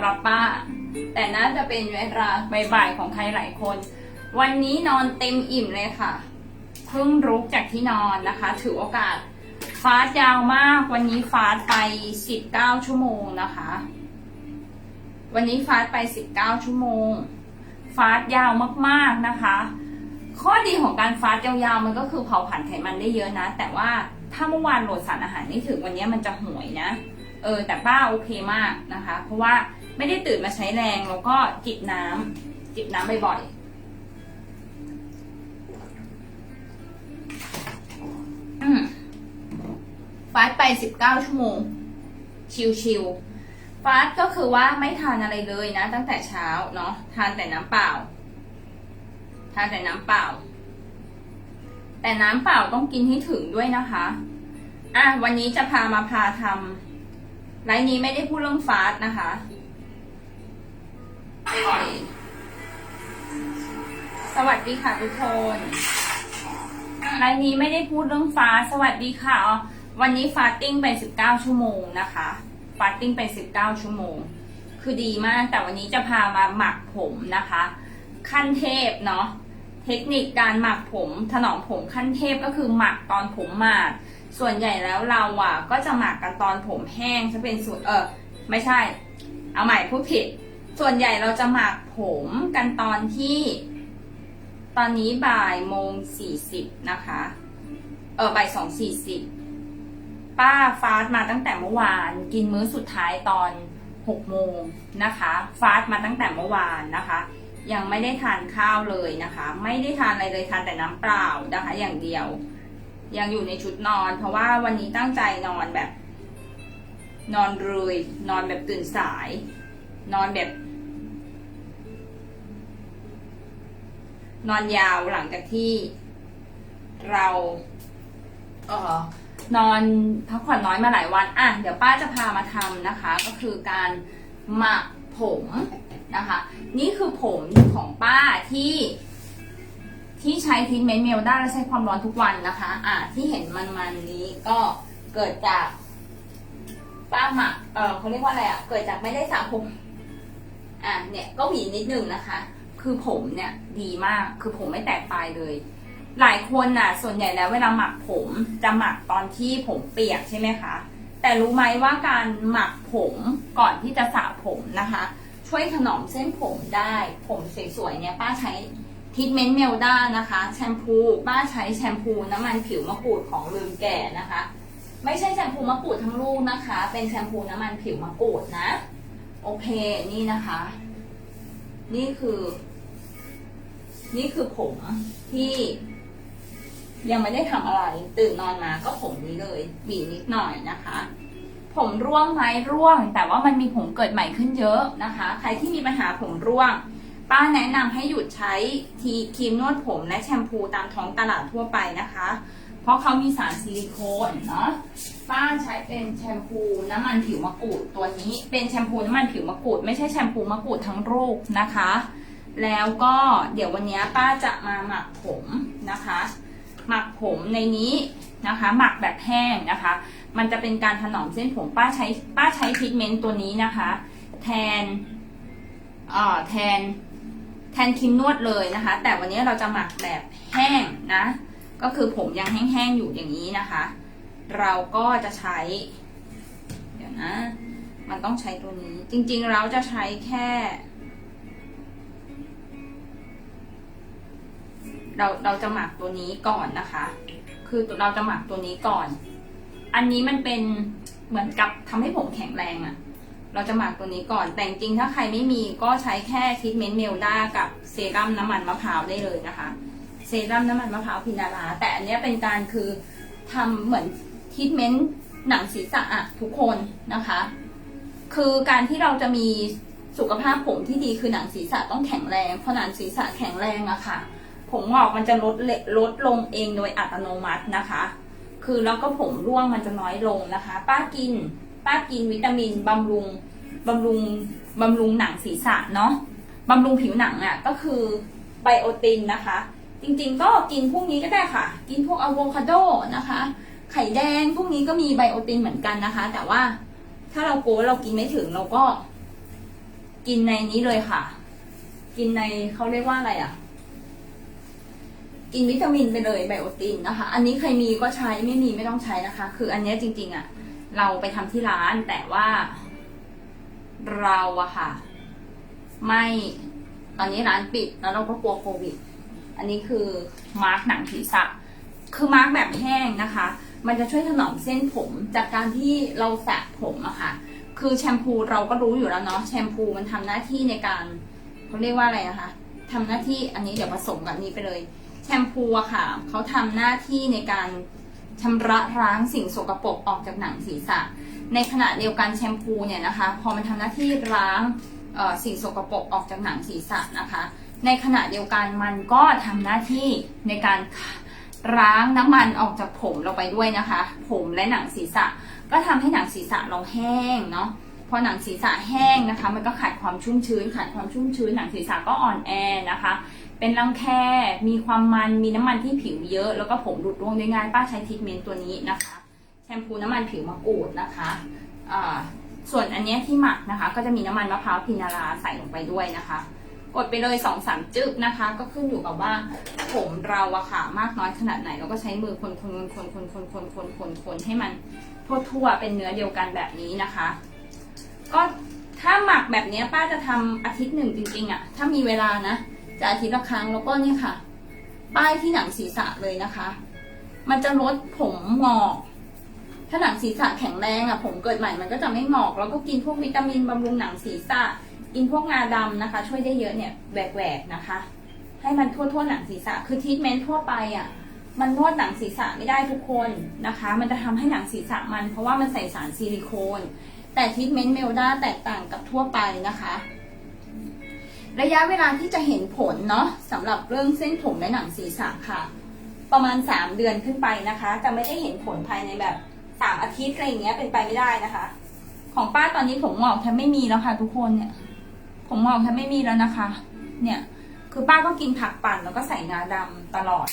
ำหรับป้า แต่น่าจะเป็นเวลาบ่ายๆของใครหลายคน วันนี้นอนเต็มอิ่มเลยค่ะเพิ่งรุกจากที่นอนนะคะ ถือโอกาสฟาสยาวมาก วันนี้ฟาสไป 19 ชั่วโมงนะคะ วันนี้ฟาสไป 19 ชั่วโมง ฟาสยาวมากๆนะคะ ข้อดีของการฟาสยาวๆมันก็คือเผาผลาญไขมันได้เยอะนะ แต่ว่าถ้าเมื่อวานโหลดสารอาหารไม่ถึงวันนี้มันจะห่วยนะ เออแต่ป้าโอเคมากนะคะ เพราะว่า ไม่ได้ตื่นมาใช้แรงแล้วก็จิบน้ำจิบน้ำบ่อยๆอืมฟาสต์ไป19ชั่วโมง ชิวๆฟาสต์ก็คือว่าไม่ทานอะไรเลยนะ ตั้งแต่เช้าเนาะทานแต่น้ำเปล่า ทานแต่น้ำเปล่า แต่น้ำเปล่าต้องกินให้ถึงด้วยนะคะอะวันนี้จะพามาพาทำไลน์นี้ไม่ได้พูดเรื่องฟาสต์นะคะ สวัสดีค่ะทุกคนไลน์นี้ไม่ได้พูดเรื่องฟ้า สวัสดีค่ะ วันนี้ฟาสติ้งไป 19 ชั่วโมงนะคะ ฟาสติ้งไป 19 ชั่วโมง คือดีมาก แต่วันนี้จะพามาหมักผมนะคะ ขั้นเทพเนาะ เทคนิคการหมักผม ถนอมผมขั้นเทพก็คือหมักตอนผมหมาด ส่วนใหญ่แล้วเราอะ ก็จะหมักกันตอนผมแห้งจะเป็นสูตรเออไม่ใช่ เอาใหม่พูดผิด ส่วนใหญ่เราจะหมักผมกันตอนที่ ตอนนี้บ่ายโมงสี่สิบนะคะ เออบ่ายสองสี่สิบป้าฟาสต์มาตั้งแต่เมื่อวาน กินมื้อสุดท้ายตอนหกโมงนะคะฟาสต์มาตั้งแต่เมื่อวานนะคะ ยังไม่ได้ทานข้าวเลยนะคะ ไม่ได้ทานอะไรเลยทานแต่น้ำเปล่านะคะ อย่างเดียว ยังอยู่ในชุดนอน เพราะว่าวันนี้ตั้งใจนอนแบบ นอนเลยนอนแบบตื่นสาย นอนแบบ นอนยาวหลังจากที่เราเออนอนพักผ่อนน้อยมาหลายวัน อะ เดี๋ยวป้าจะพามาทำนะคะ ก็คือการหมักผมนะคะ นี่คือผมของป้าที่ที่ใช้ทรีทเมนต์เมลด้าและใช้ความร้อนทุกวันนะคะ อะที่เห็นมันๆนี้ก็เกิดจากป้าหมัก เออเขาเรียกว่าอะไรอะ เกิดจากไม่ได้สระผม อะเนี่ยก็หวีนิดนึงนะคะ คือผมเนี่ยดีมากคือผมไม่แตกปลายเลย หลายคนน่ะส่วนใหญ่แล้วเวลาหมักผมจะหมักตอนที่ผมเปียกใช่ไหมคะแต่รู้ไหมว่าการหมักผมก่อนที่จะสระผมนะคะ ช่วยถนอมเส้นผมได้ ผมสวยๆเนี่ยป้าใช้ทรีทเมนต์เมลด้านะคะ แชมพูป้าใช้แชมพูน้ำมันผิวมะกรูดของลืมแก่นะคะ ไม่ใช่แชมพูมะกรูดทั้งลูกนะคะ เป็นแชมพูน้ำมันผิวมะกรูดนะ โอเคนี่นะคะ นี่คือ นี่คือผมที่ยังไม่ได้ทำอะไร ตื่นนอนมาก็ผมนี้เลยหวีนิดหน่อยนะคะ ผมร่วงไหมร่วง แต่ว่ามันมีผมเกิดใหม่ขึ้นเยอะนะคะ ใครที่มีปัญหาผมร่วง ป้าแนะนำให้หยุดใช้ทีครีมนวดผมและแชมพูตามท้องตลาดทั่วไปนะคะ เพราะเขามีสารซิลิโคนเนาะป้าใช้เป็นแชมพูน้ำมันผิวมะกรูดตัวนี้ เป็นแชมพูน้ำมันผิวมะกรูดไม่ใช่แชมพูมะกรูดทั้งรูปนะคะ แล้วก็เดี๋ยววันนี้ป้าจะมาหมักผมนะคะ หมักผมในนี้นะคะ หมักแบบแห้งนะคะ มันจะเป็นการถนอมเส้นผมป้าใช้ป้าใช้ทรีทเมนต์ตัวนี้นะคะ แทนเอ่อแทนแทนครีมนวดเลยนะคะ แต่วันนี้เราจะหมักแบบแห้งนะ ก็คือผมยังแห้งๆอยู่อย่างนี้นะคะ เราก็จะใช้ เดี๋ยวนะ มันต้องใช้ตัวนี้ จริงๆเราจะใช้แค่ เราเราจะหมักตัวนี้ก่อนนะคะ คือเราจะหมักตัวนี้ก่อน อันนี้มันเป็นเหมือนกับทำให้ผมแข็งแรงอะเราจะหมักตัวนี้ก่อน แต่จริงๆถ้าใครไม่มีก็ใช้แค่ทรีทเมนต์เมลด้ากับเซรั่มน้ำมันมะพร้าวได้เลยนะคะ เซรั่มน้ำมันมะพร้าวพินาราแต่อันเนี้ยเป็นการคือทำเหมือนทรีทเมนต์หนังศีรษะอะทุกคนนะคะ คือการที่เราจะมีสุขภาพผมที่ดีคือหนังศีรษะต้องแข็งแรงพอหนังศีรษะแข็งแรงอะค่ะ ผมงอกมันจะลดเลลดลงเองโดยอัตโนมัตินะคะ คือแล้วก็ผมร่วงมันจะน้อยลงนะคะ ป้ากิน ป้ากินวิตามินบำรุงบำรุงบำรุงหนังศีรษะเนาะบำรุงผิวหนังอะ่ะก็คือไบโอตินนะคะ จริงๆ ก็กินพวกนี้ก็ได้ค่ะ กินพวกอะโวคาโดนะคะ ไข่แดงพวกนี้ก็มีไบโอตินเหมือนกันนะคะ แต่ว่าถ้าเราโกเรากินไม่ถึงเราก็ กินในนี้เลยค่ะ กินในเขาเรียกว่าอะไรอะ่ะ กินวิตามินไปเลยไบโอตินนะคะ อันนี้ใครมีก็ใช้ไม่มีไม่ต้องใช้นะคะ คืออันนี้จริง ๆอะ่ะ เราไปทำที่ร้านแต่ว่า เราอะค่ะ ไม่ตอนนี้ร้านปิดแล้วเราก็กลัวโควิด อันนี้คือมาร์กหนังศีรษะ คือมาร์กแบบแห้งนะคะ มันจะช่วยถนอมเส้นผมจากการที่เราสระผมอะค่ะ คือแชมพูเราก็รู้อยู่แล้วเนาะ แชมพูมันทำหน้าที่ในการเขาเรียกว่าอะไรนะคะทำหน้าที่อันนี้เดี๋ยวผสมกับนี้ไปเลย แชมพูอะค่ะ เขาทำหน้าที่ในการชำระล้างสิ่งสกปรกออกจากหนังศีรษะ ในขณะเดียวกันแชมพูเนี่ยนะคะ พอมันทำหน้าที่ล้างสิ่งสกปรกออกจากหนังศีรษะนะคะ ในขณะเดียวกันมันก็ทำหน้าที่ในการล้างน้ำมันออกจากผมเราไปด้วยนะคะ ผมและหนังศีรษะ ก็ทำให้หนังศีรษะเราแห้งเนาะพอหนังศีรษะแห้งนะคะ มันก็ขาดความชุ่มชื้น ขาดความชุ่มชื้น หนังศีรษะก็อ่อนแอนะคะ เป็นรังแค มีความมัน มีน้ำมันที่ผิวเยอะ แล้วก็ผมหลุดร่วงได้ง่าย ป้าใช้ทรีทเมนต์ตัวนี้นะคะ แชมพูน้ำมันผิวมะกรูดนะคะส่วนอันนี้ที่หมักนะคะ ก็จะมีน้ำมันมะพร้าวพินาราใส่ลงไปด้วยนะคะ กดไปเลยสองสามจึกนะคะ ก็ขึ้นอยู่กับว่าผมเราอะค่ะมากน้อยขนาดไหนเราก็ใช้มือคนคนคนคนคนคนคนคนคนให้มันทั่วๆเป็นเนื้อเดียวกันแบบนี้นะคะ ก็ถ้าหมักแบบนี้ป้าจะทำอาทิตย์หนึ่งจริงๆอะถ้ามีเวลานะจะอาทิตย์ละครั้งแล้วก็เนี่ยค่ะ ป้ายที่หนังศีรษะเลยนะคะ มันจะลดผมงอกถ้าหนังศีรษะแข็งแรงอะผมเกิดใหม่มันก็จะไม่หงอกแล้วก็กินพวกวิตามินบำรุงหนังศีรษะ กินพวกงาดำนะคะ ช่วยได้เยอะเนี่ยแหวกๆนะคะ ให้มันทั่วทั่วหนังศีรษะ คือทีทเมนต์ทั่วไปอะ่ะมันนวดหนังศีรษะไม่ได้ทุกคนนะคะ มันจะทำให้หนังศีรษะมัน เพราะว่ามันใส่สารซิลิโคน แต่ทีทเมนต์เมลดาแตกต่างกับทั่วไปนะคะ ระยะเวลาที่จะเห็นผลเนาะสำหรับเรื่องเส้นผมและหนังศีรษะค่ะ ประมาณ 3 เดือนขึ้นไปนะคะ จะไม่ได้เห็นผลภายในแบบ 3 อาทิตย์อะไรอย่างเงี้ยเป็นไปไม่ได้นะคะ ของป้าตอนนี้ผมหงอกแทบไม่มีแล้วค่ะทุกคนเนี่ย ผมงอกแทบไม่มีแล้วนะคะ เนี่ย คือป้าก็กินผักปั่นแล้วก็ใส่งาดำตลอด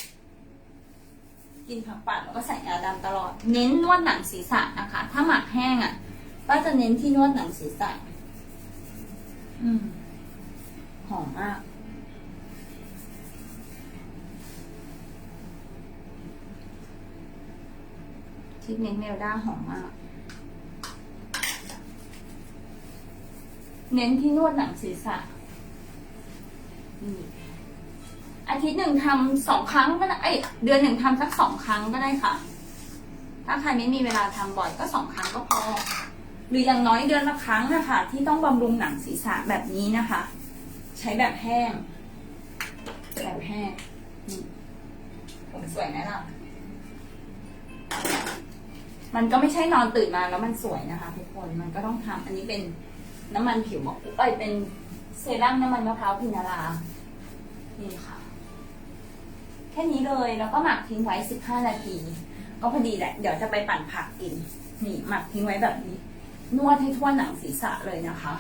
กินผักปั่นแล้วก็ใส่งาดำตลอด เน้นนวดหนังศีรษะนะคะ ถ้าหมักแห้งอะป้าจะเน้นที่นวดหนังศีรษะ อืมหอมมากทิปเมนต์เมลด้าหอมมาก เน้นที่นวดหนังศีรษะอาทิตย์หนึ่งทำสองครั้งก็ได้เดือนหนึ่งทำสักสองครั้งก็ได้ค่ะ ถ้าใครไม่มีเวลาทำบ่อยก็สองครั้งก็พอ หรืออย่างน้อยเดือนละครั้งนะคะที่ต้องบำรุงหนังศีรษะแบบนี้นะคะ ใช้แบบแห้ง แบบแห้งผมสวยไหมล่ะ มันก็ไม่ใช่นอนตื่นมาแล้วมันสวยนะคะทุกคนมันก็ต้องทำอันนี้เป็น น้ำมันผิวมะกรูดเอ้ยเป็นเซรั่มน้ำมันมะพร้าวพินารานี่ค่ะ แค่นี้เลยแล้วก็หมักทิ้งไว้ 15 นาที ก็พอดีแหละ เดี๋ยวจะไปปั่นผักกิน นี่หมักทิ้งไว้แบบนี้ นวดให้ทั่วหนังศีรษะเลยนะคะ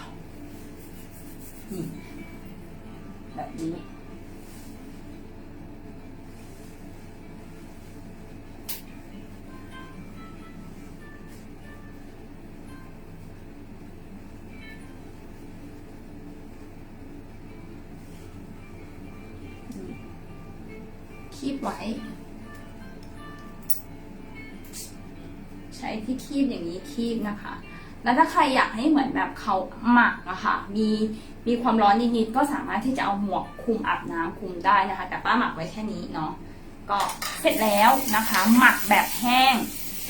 นี่ แบบนี้ ไว้ ใช้ที่คีบอย่างนี้คีบนะคะ แล้วถ้าใครอยากให้เหมือนแบบเขาหมักอะค่ะ มีมีความร้อนนิดๆก็สามารถที่จะเอาหมวกคุมอาบน้ำคุมได้นะคะ แต่ป้าหมักไว้แค่นี้เนาะก็เสร็จแล้วนะคะ หมักแบบแห้ง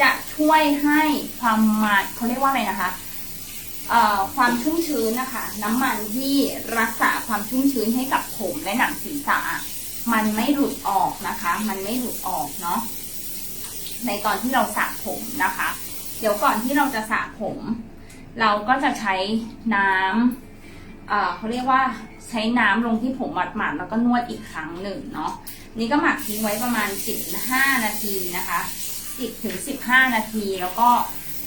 จะช่วยให้ความมันเขาเรียกว่าอะไรนะคะเอ่อความชุ่มชื้นนะคะ น้ำมันที่รักษาความชุ่มชื้นให้กับผมและหนังศีรษะ มันไม่หลุดออกนะคะ มันไม่หลุดออกเนาะในตอนที่เราสระผมนะคะ เดี๋ยวก่อนที่เราจะสระผม เราก็จะใช้น้ำเเขาเรียกว่าใช้น้ำลงที่ผมหมาดๆแล้วก็นวดอีกครั้งหนึ่งเนาะนี่ก็หมักทิ้งไว้ประมาณ 15 นาทีนะคะ10ถึง15 นาทีแล้วก็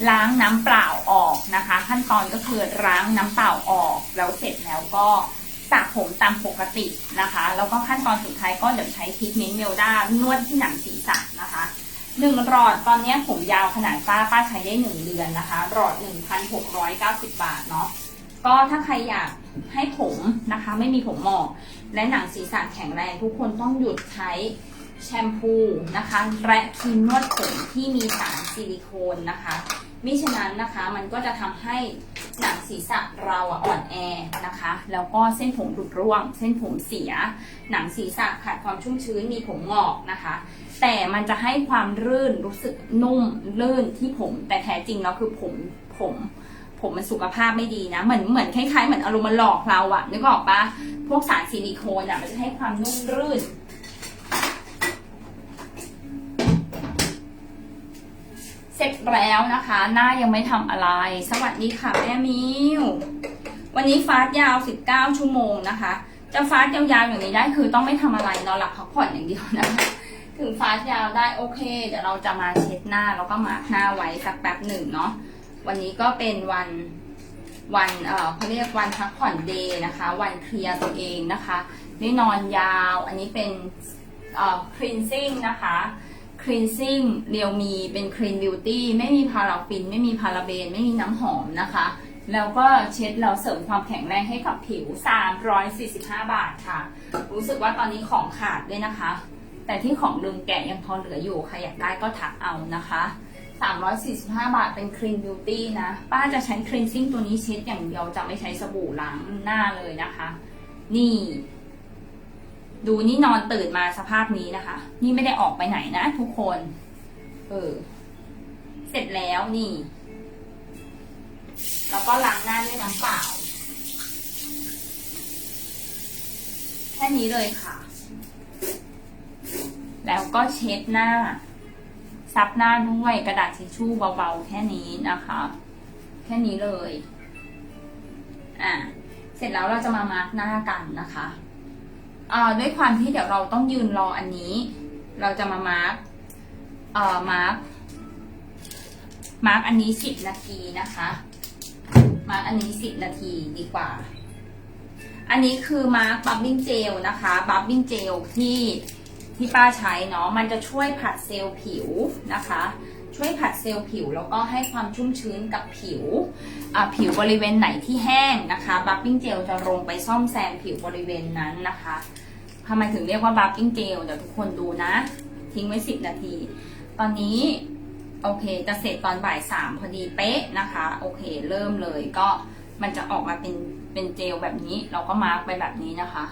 ล้างน้ำเปล่าออกนะคะ ขั้นตอนก็คือล้างน้ำเปล่าออกแล้วเสร็จแล้วก็ สระผมตามปกตินะคะ แล้วก็ขั้นตอนสุดท้ายก็เดี๋ยวใช้ทรีทเมนต์เมลด้านวดที่หนังศีรษะนะคะหนึ่งหลอดตอนนี้ผมยาวขนาดป้าป้าใช้ได้หนึ่งเดือนนะคะหลอดหนึ่งพันหกร้อยเก้าสิบบาทเนาะก็ถ้าใครอยากให้ผมนะคะ ไม่มีผมหมอก และหนังศีรษะแข็งแรงทุกคนต้องหยุดใช้ แชมพูนะคะ และครีมนวดผมที่มีสารซิลิโคนนะคะมิฉะนั้นนะคะมันก็จะทำให้หนังศีรษะเราอะอ่อนแอนะคะ แล้วก็เส้นผมหลุดร่วง เส้นผมเสีย หนังศีรษะขาดความชุ่มชื้นมีผมงอกนะคะ แต่มันจะให้ความรื่นรู้สึกนุ่มลื่นที่ผม แต่แท้จริงแล้วคือผมผม ผมมันสุขภาพไม่ดีนะเหมือนเหมือนคล้ายๆเหมือนอารมณ์มันหลอกเราอะนึกออกปะพวกสารซิลิโคนอะมันจะให้ความนุ่มรื่น แล้วนะคะ หน้ายังไม่ทำอะไร สวัสดีค่ะแม่มิววันนี้ฟาสยาว 19 ชั่วโมงนะคะ จะฟาสยาวๆอย่างนี้ได้คือต้องไม่ทำอะไรนอนหลับพักผ่อนอย่างเดียวนะคะถึงฟาสยาวได้โอเค เดี๋ยวเราจะมาเช็ดหน้าแล้วก็มาหน้าไว้สักแป๊บหนึ่งเนาะวันนี้ก็เป็นวันวันเอ่อเขาเรียกวันพักผ่อนเดย์นะคะ วันเคลียร์ตัวเองนะคะได้นอนยาว อันนี้เป็นเอ่อ cleansing นะคะ cleansing เรียวมีเป็น clean beauty ไม่มีพาราฟิน ไม่มีพาราเบน ไม่มีน้ำหอมนะคะ แล้วก็เช็ดเราเสริมความแข็งแรงให้กับผิว 345 บาทค่ะ รู้สึกว่าตอนนี้ของขาดด้วยนะคะ แต่ที่ของลืมแกะยังพอเหลืออยู่ใครอยากได้ก็ถักเอานะคะ345 บาทเป็น Clean Beauty นะ ป้าจะใช้ Cleansing ตัวนี้เช็ดอย่างเดียวจะไม่ใช้สบู่ล้างหน้าเลยนะคะ นี่ ดูนี่นอนตื่นมาสภาพนี้นะคะ นี่ไม่ได้ออกไปไหนนะทุกคน เออ เสร็จแล้วนี่ แล้วก็ล้างหน้าด้วยน้ำเปล่า แค่นี้เลยค่ะ แล้วก็เช็ดหน้า ซับหน้าด้วยกระดาษทิชชู่เบาๆ แค่นี้นะคะ แค่นี้เลย อะ เสร็จแล้วเราจะมามาร์กหน้ากันนะคะ อ่าด้วยความที่เดี๋ยวเราต้องยืนรออันนี้ เราจะมามาร์กเอ่อมาร์กมาร์กอันนี้สิบนาทีนะคะ มาร์กอันนี้สิบนาทีดีกว่า อันนี้คือมาร์กบับบิ้งเจลนะคะบับบิ้งเจลที่ที่ป้าใช้เนาะมันจะช่วยผัดเซลล์ผิวนะคะ ช่วยผัดเซลล์ผิวแล้วก็ให้ความชุ่มชื้นกับผิวผิวบริเวณไหนที่แห้งนะคะบับบิ้งเจลจะลงไปซ่อมแซมผิวบริเวณนั้นนะคะ ทำไมถึงเรียกว่าบับบิ้งเจลเดี๋ยวทุกคนดูนะ ทิ้งไว้ 10 นาที ตอนนี้ โอเคจะเสร็จตอนบ่ายสามพอดีเป๊ะนะคะ โอเค เริ่มเลยก็มันจะออกมาเป็นเป็นเจลแบบนี้ เราก็มาร์กไปแบบนี้นะคะ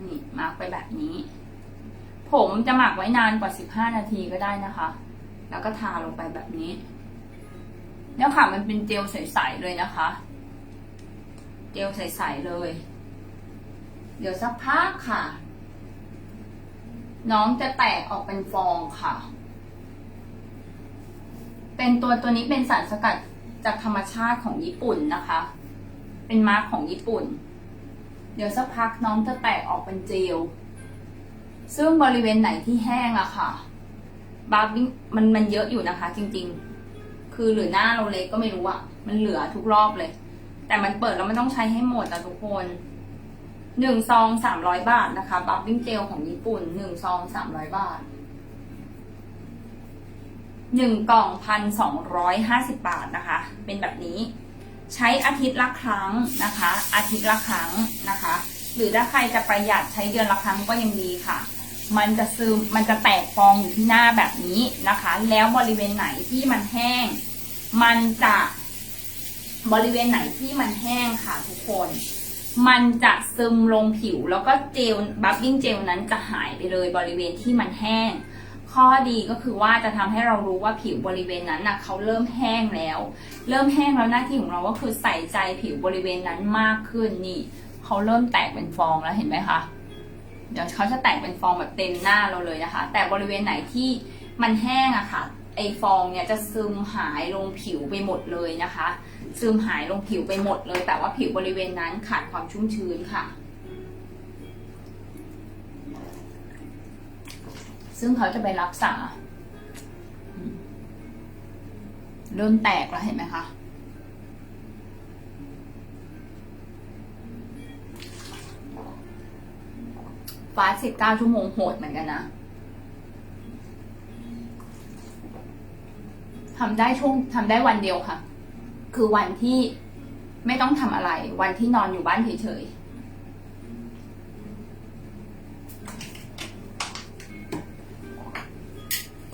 นี่มาร์กไปแบบนี้ ผมจะหมักไว้นานกว่า 15 นาทีก็ได้นะคะ แล้วก็ทาลงไปแบบนี้ เนี่ยค่ะมันเป็นเจลใสๆเลยนะคะ เจลใสๆเลย เดี๋ยวสักพักค่ะ น้องจะแตกออกเป็นฟองค่ะ เป็นตัวตัวนี้เป็นสารสกัดจากธรรมชาติของญี่ปุ่นนะคะ เป็นมาร์กของญี่ปุ่น เดี๋ยวสักพักน้องจะแตกออกเป็นเจล ซึ่งบริเวณไหนที่แห้งอะค่ะ บาร์บิ้งมันมันเยอะอยู่นะคะ จริงๆ คือหรือหน้าเราเล็กก็ไม่รู้อะมันเหลือทุกรอบเลย แต่มันเปิดแล้วมันต้องใช้ให้หมดอะทุกคน หนึ่งซองสามร้อยบาทนะคะบาร์บิ้งเจลของญี่ปุ่นหนึ่งซองสามร้อยบาทหนึ่งกล่องพันสองร้อยห้าสิบบาทนะคะ เป็นแบบนี้ ใช้อาทิตย์ละครั้งนะคะ อาทิตย์ละครั้งนะคะ หรือถ้าใครจะประหยัดใช้เดือนละครั้งก็ยังดีค่ะ มันจะซึมมันจะแตกฟองอยู่ที่หน้าแบบนี้นะคะ แล้วบริเวณไหนที่มันแห้ง มันจะบริเวณไหนที่มันแห้งค่ะทุกคน มันจะซึมลงผิว แล้วก็เจลบับบิ้งเจลนั้นจะหายไปเลยบริเวณที่มันแห้ง ข้อดีก็คือว่าจะทำให้เรารู้ว่าผิวบริเวณนั้นนะเขาเริ่มแห้งแล้ว เริ่มแห้งแล้วหน้าที่ของเราก็คือใส่ใจผิวบริเวณนั้นมากขึ้นนี่เขาเริ่มแตกเป็นฟองแล้วเห็นไหมคะเดี๋ยวเขาจะแตกเป็นฟองแบบเต็มหน้าเราเลยนะคะ แต่บริเวณไหนที่มันแห้งอะค่ะไอฟองเนี่ยจะซึมหายลงผิวไปหมดเลยนะคะ ซึมหายลงผิวไปหมดเลย แต่ว่าผิวบริเวณนั้นขาดความชุ่มชื้นค่ะ ซึ่งเขาจะไปรักษาเริ่มแตกแล้วเห็นไหมคะฟ้าสิบเก้าชั่วโมงโหดเหมือนกันนะทำได้ช่วงทำได้วันเดียวค่ะ คือวันที่ไม่ต้องทำอะไร วันที่นอนอยู่บ้านเฉยๆ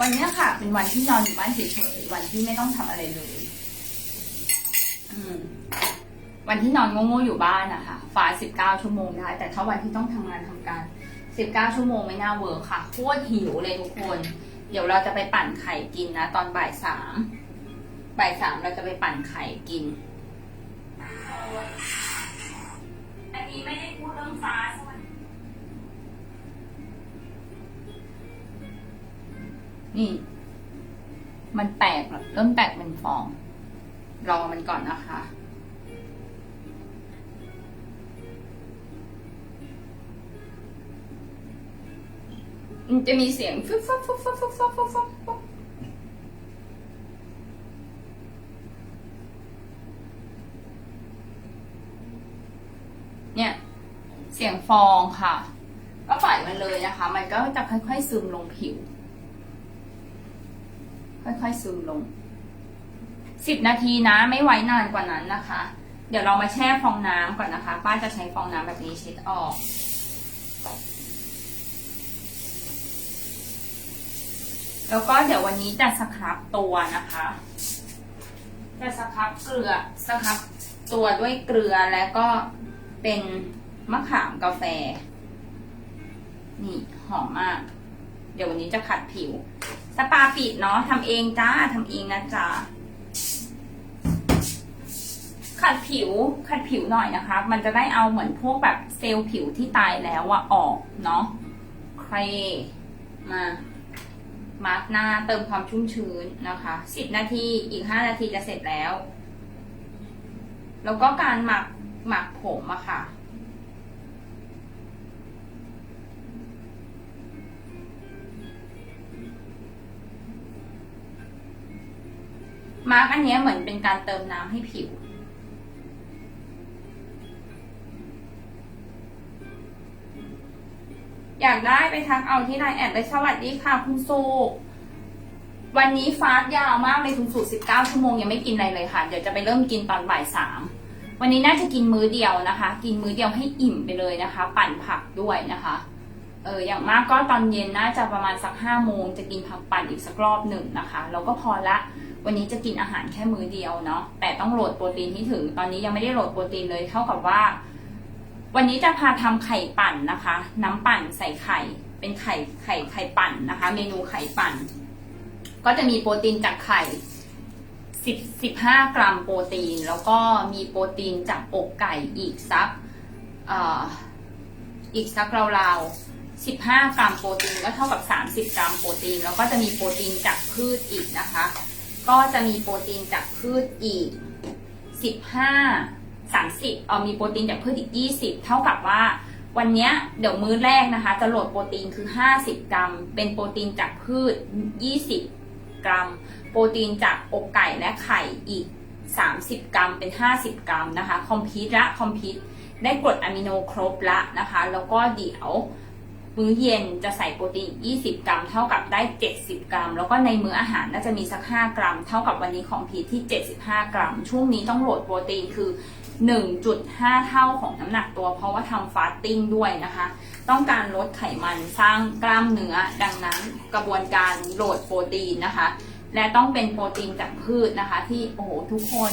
วันเนี้ยค่ะ เป็นวันที่นอนอยู่บ้านเฉยๆ วันที่ไม่ต้องทำอะไรเลย อืมวันที่นอนโง่ๆอยู่บ้านนะคะฟ้าสิบเก้าชั่วโมงได้ แต่ถ้าวันที่ต้องทำงานทำการสิบเก้าชั่วโมงไม่น่าเวิร์คค่ะ โคตรหิวเลยทุกคน เดี๋ยวเราจะไปปั่นไข่กินนะ ตอนบ่ายสาม บ่ายสามเราจะไปปั่นไข่กิน อันนี้ไม่ได้พูดเรื่องฟ้าสวัสดีนี่ มันแตกแบบเริ่มแตกเป็นฟอง รอมันก่อนนะคะ มันจะมีเสียงฟึ๊บฟึ๊บฟึ๊บฟึ๊บฟึ๊บฟึ๊บฟึ๊บฟึ๊บฟึ๊บเนี่ย เสียงฟองค่ะ ก็ปล่อยมันเลยนะคะ มันก็จะค่อยๆซึมลงผิว ค่อยๆซึมลงสิบนาทีนะไม่ไว้นานกว่านั้นนะคะ เดี๋ยวเรามาแช่ฟองน้ำก่อนนะคะ ป้าจะใช้ฟองน้ำแบบนี้เช็ดออกแล้วก็เดี๋ยววันนี้จะสครับตัวนะคะ จะสครับเกลือสครับตัวด้วยเกลือแล้วก็เป็น มะขามกาแฟ นี่หอมมาก เดี๋ยววันนี้จะขัดผิว สปาปิดเนาะทำเองจ้าทำเองนะจ๊ะขัดผิวขัดผิวหน่อยนะคะ มันจะได้เอาเหมือนพวกแบบเซลล์ผิวที่ตายแล้วอะออกเนาะใครมามาร์กหน้าเติมความชุ่มชื้นนะคะสิบนาทีอีกห้านาทีจะเสร็จแล้ว แล้วก็การหมักหมักผมอะค่ะ มาร์กอันนี้เหมือนเป็นการเติมน้ำให้ผิว อยากได้ไปทักเอาที่ไลน์แอดเลยสวัสดีค่ะคุณสุวันนี้ฟาสต์ยาวมากเลยคุณสุ19 ชั่วโมงยังไม่กินอะไรเลยค่ะ เดี๋ยวจะไปเริ่มกินตอนบ่ายสามวันนี้น่าจะกินมื้อเดียวนะคะ กินมื้อเดียวให้อิ่มไปเลยนะคะ ปั่นผักด้วยนะคะ เอออย่างมากก็ตอนเย็นน่าจะประมาณสักห้าโมงจะกินผักปั่นอีกสักรอบหนึ่งนะคะ แล้วก็พอละ วันนี้จะกินอาหารแค่มื้อเดียวเนาะแต่ต้องโหลดโปรตีนให้ถึง ตอนนี้ยังไม่ได้โหลดโปรตีนเลยเท่ากับว่า วันนี้จะพาทำไข่ปั่นนะคะ น้ำปั่นใส่ไข่ เป็นไข่ไข่ไข่ปั่นนะคะ เมนูไข่ปั่น ก็จะมีโปรตีนจากไข่สิบสิบห้ากรัมโปรตีน แล้วก็มีโปรตีนจากอกไก่อีกสักออีกสักราวๆสิบห้ากรัมโปรตีนก็เท่ากับสามสิบกรัมโปรตีน แล้วก็จะมีโปรตีนจากพืชอีกนะคะ ก็จะมีโปรตีนจากพืชอีกสิบห้าสามสิบเอามีโปรตีนจากพืชอีกยี่สิบเท่ากับว่า วันนี้เดี๋ยวมื้อแรกนะคะ จะโหลดโปรตีนคือห้าสิบกรัม เป็นโปรตีนจากพืชยี่สิบกรัม โปรตีนจากอกไก่และไข่อีกสามสิบกรัม เป็นห้าสิบกรัมนะคะ คอมพิวต์ละคอมพิวต์ได้กรดอะมิโนครบละนะคะ แล้วก็เดี๋ยว มื้อเย็นจะใส่โปรตีน 20 กรัม เท่ากับได้ 70 กรัม แล้วก็ในมื้ออาหารน่าจะมีสัก 5 กรัม เท่ากับวันนี้ของพีทที่ 75 กรัม ช่วงนี้ต้องโหลดโปรตีนคือ 1.5 เท่าของน้ำหนักตัว เพราะว่าทำฟาสติ้งด้วยนะคะ ต้องการลดไขมันสร้างกล้ามเนื้อ ดังนั้นกระบวนการโหลดโปรตีนนะคะ และต้องเป็นโปรตีนจากพืชนะคะ ที่โอ้โหทุกคน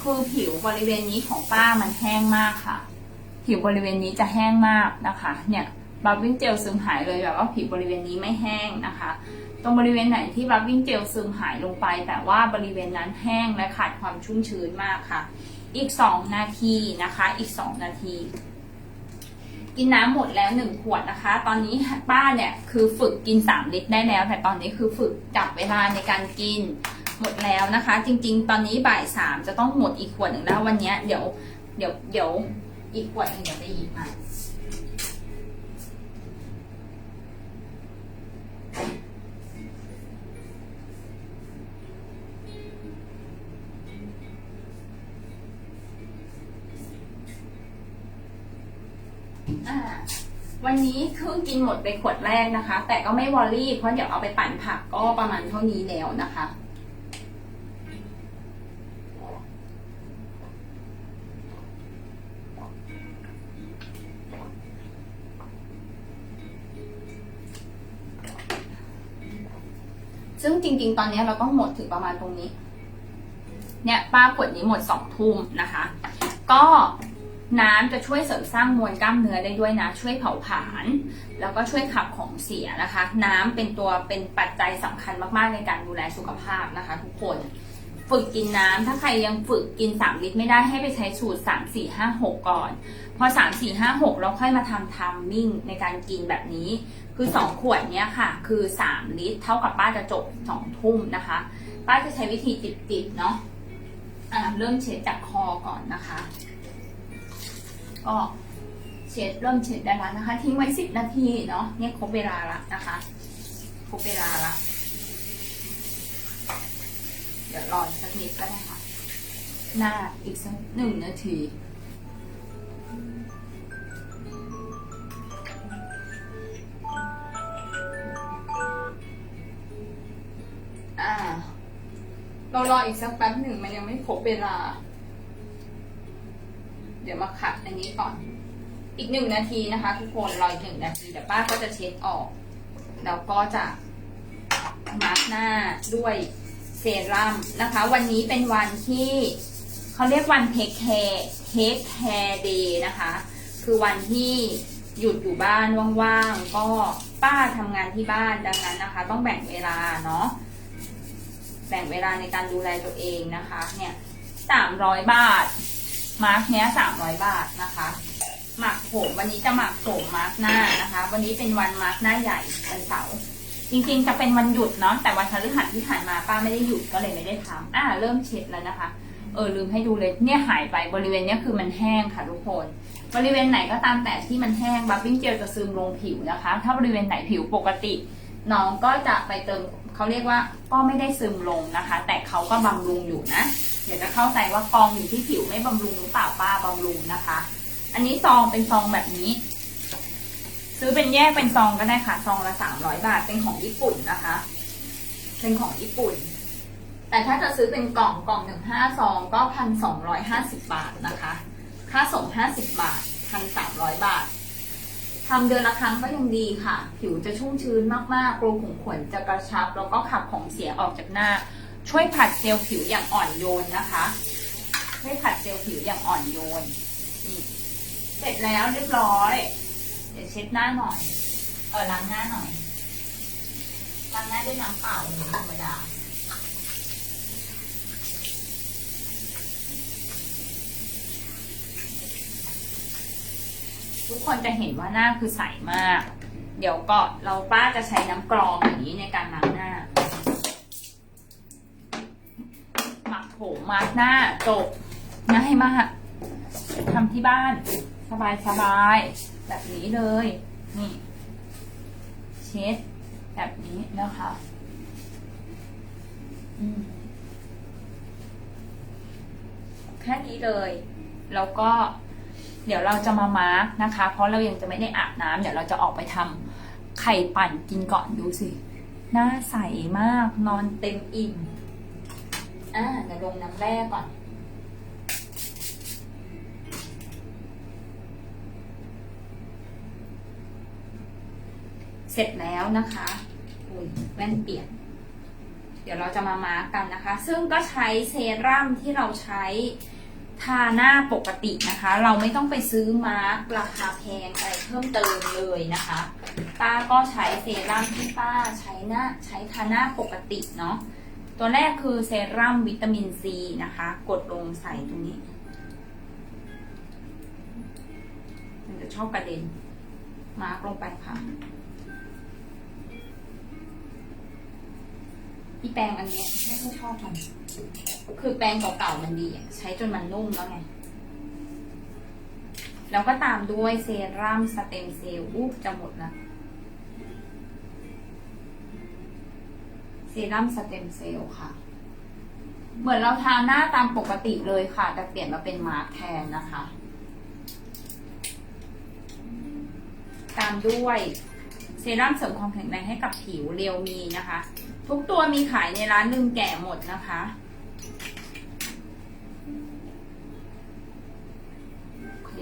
คือผิวบริเวณนี้ของป้ามันแห้งมากค่ะ ผิวบริเวณนี้จะแห้งมากนะคะ เนี่ย บับบิ้งเจลซึมหายเลยแบบว่าผิวบริเวณนี้ไม่แห้งนะคะ ตรงบริเวณไหนที่บับบิ้งเจลซึมหายลงไป แต่ว่าบริเวณนั้นแห้งและขาดความชุ่มชื้นมากค่ะ อีกสองนาทีนะคะ อีกสองนาทีกินน้ำหมดแล้วหนึ่งขวดนะคะ ตอนนี้ป้าเนี่ยคือฝึกกินสามลิตรได้แล้ว แต่ตอนนี้คือฝึกจับเวลาในการกินหมดแล้วนะคะ จริง ๆ ตอนนี้บ่ายสามจะต้องหมดอีกขวดหนึ่งแล้ววันนี้เดี๋ยวเดี๋ยวเดี๋ยวอีกขวดหนึ่งเดี๋ยวจะหยิบมา นี้คือกินหมดไปขวดแรกนะคะ แต่ก็ไม่วอรี่เพราะเดี๋ยวเอาไปปั่นผักก็ประมาณเท่านี้แล้วนะคะซึ่งจริง ๆ ตอนนี้เราต้องหมดถึงประมาณตรงนี้ เนี่ยป้าขวดนี้หมดสองทุ่มนะคะ ก็ น้ำจะช่วยเสริมสร้างมวลกล้ามเนื้อได้ด้วยนะ ช่วยเผาผลาญแล้วก็ช่วยขับของเสียนะคะ น้ำเป็นตัวเป็นปัจจัยสำคัญมากๆในการดูแลสุขภาพนะคะ ทุกคนฝึกกินน้ำถ้าใครยังฝึกกิน 3 ลิตรไม่ได้ให้ไปใช้สูตร 3 4 5 6 ก่อน พอ 3 4 5 6แล้วค่อยมาทำทามมิ่งในการกินแบบนี้ คือ 2 ขวดเนี้ยค่ะ คือ 3 ลิตร เท่ากับป้าจะจบ 2 ทุ่มนะคะ ป้าจะใช้วิธีติดๆเนาะอ่าเริ่มเช็ดจากคอก่อนนะคะ ก็เช็ดเริ่มเช็ดได้แล้วนะคะ ทิ้งไว้10นาทีเนาะเนี่ยครบเวลาละนะคะครบเวลาละเดี๋ยวรอสักนิดก็ได้ค่ะหน้าอีกสักหนึ่งนาทีอ่าเรารออีกสักแป๊บหนึ่งมันยังไม่ครบเวลา เดี๋ยวมาขัดอันนี้ก่อน อีกหนึ่งนาทีนะคะ ทุกคนรออีกหนึ่งนาทีเดี๋ยวป้าก็จะเช็ดออก แล้วก็จะมาร์กหน้าด้วยเซรั่มนะคะ วันนี้เป็นวันที่เขาเรียกวันเทคแคร์เทคแคร์เดย์นะคะ คือวันที่หยุดอยู่บ้านว่างๆ ก็ป้าทำงานที่บ้านดังนั้นนะคะ ต้องแบ่งเวลาเนาะแบ่งเวลาในการดูแลตัวเองนะคะ เนี่ยสามร้อยบาท มาร์กเนี้ยสามร้อยบาทนะคะ หมักผมวันนี้จะหมักผมมาร์กหน้านะคะ วันนี้เป็นวันมาร์กหน้าใหญ่วันเสาร์จริงๆจะเป็นวันหยุดเนาะแต่วันพฤหัสที่ผ่านมาป้าไม่ได้หยุดก็เลยไม่ได้ทำอ่าเริ่มเช็ดแล้วนะคะ เออลืมให้ดูเลยเนี่ยหายไปบริเวณเนี้ยคือมันแห้งค่ะทุกคนบริเวณไหนก็ตามแต่ที่มันแห้งบับบิ้งเจลจะซึมลงผิวนะคะ ถ้าบริเวณไหนผิวปกติ น้องก็จะไปเติมเขาเรียกว่าก็ไม่ได้ซึมลงนะคะ แต่เขาก็บำรุงอยู่นะ เดี๋ยวจะเข้าใจว่ากองอยู่ที่ผิวไม่บำรุงหรือเปล่าป้าบำรุงนะคะ อันนี้ซองเป็นซองแบบนี้ ซื้อเป็นแยกเป็นซองก็ได้ค่ะซองละสามร้อยบาทเป็นของญี่ปุ่นนะคะ เป็นของญี่ปุ่น แต่ถ้าจะซื้อเป็นกล่องกล่องหนึ่งห้าซองก็พันสองร้อยห้าสิบบาทนะคะ ค่าส่งห้าสิบบาทพันสามร้อยบาททำเดือนละครั้งก็ยังดีค่ะ ผิวจะชุ่มชื้นมากๆรูขุมขนจะกระชับ แล้วก็ขับของเสียออกจากหน้า ช่วยผัดเซลล์ผิวอย่างอ่อนโยนนะคะ ช่วยผัดเซลล์ผิวอย่างอ่อนโยนนี่เสร็จแล้วเรียบร้อย เดี๋ยวเช็ดหน้าหน่อย เออล้างหน้าหน่อยล้างหน้าด้วยน้ำเปล่าธรรมดาทุกคนจะเห็นว่าหน้าคือใสมาก เดี๋ยวก็เราป้าจะใช้น้ำกรองอย่างนี้ในการล้างหน้า ผมมาร์กหน้าจบง่ายมากทำที่บ้าน สบายสบายๆแบบนี้เลย นี่ เช็ด แบบนี้นะคะอืแค่นี้เลย แล้วก็เดี๋ยวเราจะมามาร์กนะคะ เพราะเรายังจะไม่ได้อาบน้ำเดี๋ยวเราจะออกไปทำไข่ปั่นกินก่อนดูสิ หน้าใสมากนอนเต็มอิ่ม อ่าเดี๋ยวลงน้ำแร่ก่อนเสร็จแล้วนะคะอุ้ยแว่นเปียก เดี๋ยวเราจะมามาร์กกันนะคะ ซึ่งก็ใช้เซรั่มที่เราใช้ทาหน้าปกตินะคะ เราไม่ต้องไปซื้อมาร์กราคาแพงอะไรเพิ่มเติมเลยนะคะ ป้าก็ใช้เซรั่มที่ป้าใช้หน้าใช้ทาหน้าปกติเนาะ ตัวแรกคือเซรั่มวิตามินซีนะคะ กดลงใส่ตรงนี้ มันจะชอบกระเด็น มาร์กลงไปค่ะอีแปรงอันนี้ไม่ค่อยชอบมันคือแปรงเก่าๆมันดีใช้จนมันนุ่มแล้วไง แล้วก็ตามด้วยเซรั่มสเต็มเซลล์อู้จะหมดละ เซรั่มสเต็มเซลล์ค่ะ เหมือนเราทาหน้าตามปกติเลยค่ะ แต่เปลี่ยนมาเป็นมาร์กแทนนะคะ ตามด้วยเซรั่มเสริมความแข็งแรงให้กับผิวเรียวมีนะคะ ทุกตัวมีขายในร้านนึงแก่หมดนะคะโอเค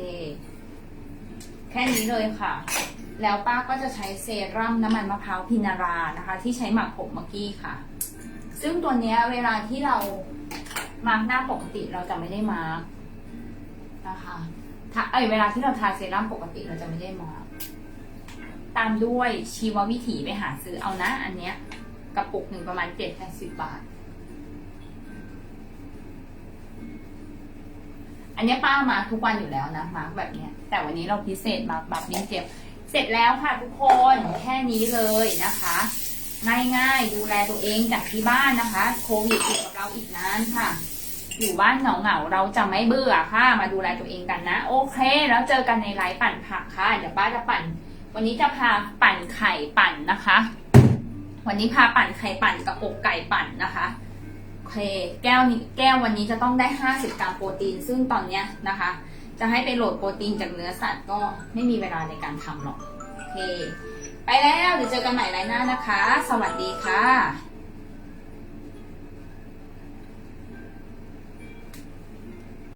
แค่นี้เลยค่ะ แล้วป้าก็จะใช้เซรั่มน้ำมันมะพร้าวพินารานะคะ ที่ใช้หมักผมเมื่อกี้ค่ะ ซึ่งตัวนี้เวลาที่เรามาร์กหน้าปกติเราจะไม่ได้มาร์กนะคะถ้าเอ้ยเวลาที่เราทาเซรั่มปกติเราจะไม่ได้มาร์กตามด้วยชีววิถีไปหาซื้อเอานะ อันเนี้ยกระปุกหนึ่งประมาณเจ็ดแปดสิบบาท อันเนี้ยป้ามาทุกวันอยู่แล้วนะมาร์กแบบเนี้ยแต่วันนี้เราพิเศษมาร์กแบบนิ้เจ็บ เสร็จแล้วค่ะทุกคนแค่นี้เลยนะคะ ง่ายๆดูแลตัวเองจากที่บ้านนะคะโควิดอยู่กับเราอีกนานค่ะ อยู่บ้านเหงาๆเราจะไม่เบื่อค่ะ มาดูแลตัวเองกันนะ โอเค แล้วเจอกันในไลฟ์ปั่นผักค่ะ เดี๋ยวป้าจะปั่น วันนี้จะพาปั่นไข่ปั่นนะคะ วันนี้พาปั่นไข่ปั่นกับอกไก่ปั่นนะคะโอเคแก้วนี้แก้ววันนี้จะต้องได้ 50 กรัมโปรตีนซึ่งตอนเนี้ยนะคะ จะให้ไปโหลดโปรตีนจากเนื้อสัตว์ก็ไม่มีเวลาในการทำหรอก โอเค ไปแล้วเดี๋ยวเจอกันใหม่ไลน์หน้านะคะ สวัสดีค่ะ